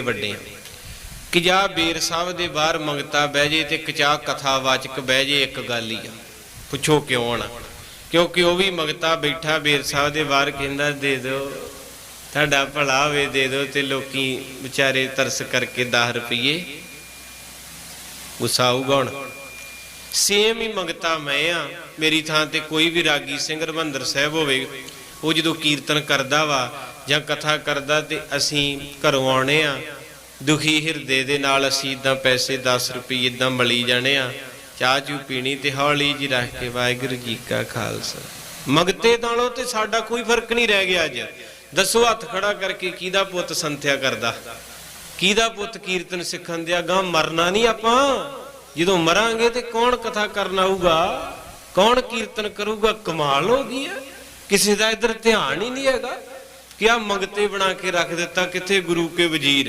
ਵੱਡੇ ਕਿ ਜਾ ਬੇਰ ਸਾਹਿਬ ਦੇ ਬਾਹਰ ਮੰਗਤਾ ਬਹਿ ਜੇ ਤੇ ਕਚਾ ਕਥਾਵਾਚਕ ਬਹਿ ਜੇ ਇੱਕ ਗੱਲ ਹੀ ਆ। ਪੁੱਛੋ ਕਿਉਂ ਨਾ ਕਿਉਂਕਿ ਉਹ ਵੀ ਮੰਗਤਾ ਬੈਠਾ, ਬੇਰ ਸਾਹਿਬ ਦੇ ਬਾਹਰ ਕਹਿੰਦਾ, ਦੇ ਦਿਓ, ਤੁਹਾਡਾ ਭਲਾ ਹੋਵੇ, ਦੇ ਦਿਓ ਤੇ ਲੋਕੀ ਵਿਚਾਰੇ ਤਰਸ ਕਰਕੇ 10 ਰੁਪਏ ਗੁੱਸਾ ਆਊਗਾ ਹੁਣ। ਸੇਮ ਹੀ ਮੰਗਤਾ ਮੈਂ ਆ। ਮੇਰੀ ਥਾਂ ਤੇ ਕੋਈ ਵੀ ਰਾਗੀ ਸਿੰਘ ਰਵੰਦਰ ਸਾਹਿਬ ਹੋਵੇ ਉਹ ਜਦੋਂ ਕੀਰਤਨ ਕਰਦਾ ਵਾ ਜਾਂ ਕਥਾ ਕਰਦਾ ਤੇ ਅਸੀਂ ਘਰੋਂ ਆਉਣੇ ਆ, ਦੁਖੀ ਹਿਰਦੇ ਦੇ ਨਾਲ ਅਸੀਂ ਇਦਾਂ ਪੈਸੇ 10 ਰੁਪਏ ਇਦਾਂ ਮਲੀ ਜਾਣੇ ਆ, ਚਾਹ ਚੂ ਪੀਣੀ ਤੇ ਹੌਲੀ ਜੀ ਰੱਖ ਕੇ ਵਾਹਿਗੁਰੂ ਜੀ ਕਾ ਖਾਲਸਾ। ਮਗਤੇ ਨਾਲੋਂ ਤੇ ਸਾਡਾ ਕੋਈ ਫ਼ਰਕ ਨਹੀਂ ਰਹਿ ਗਿਆ ਅੱਜ। ਦੱਸੋ ਹੱਥ ਖੜਾ ਕਰਕੇ ਕਿਹਦਾ ਪੁੱਤ ਸੰਥਿਆ ਕਰਦਾ? ਕਿਹਦਾ ਪੁੱਤ ਕੀਰਤਨ ਸਿੱਖਣ ਦਿਆ? ਗਾਂ ਮਰਨਾ ਨਹੀਂ ਆਪਾਂ। ਜਦੋਂ ਮਰਾਂਗੇ ਤੇ ਕੌਣ ਕਥਾ ਕਰਨ ਆਊਗਾ? ਕੌਣ ਕੀਰਤਨ ਕਰੂਗਾ? ਕਮਾਲ ਹੋ ਗਈ ਹੈ ਕਿਸੇ ਦਾ ਇਧਰ ਧਿਆਨ ਹੀ ਨਹੀਂ ਹੈਗਾ ਕਿ ਆ ਮੰਗਤੇ ਬਣਾ ਕੇ ਰੱਖ ਦਿੱਤਾ ਕਿੱਥੇ ਗੁਰੂ ਕੇ ਵਜ਼ੀਰ।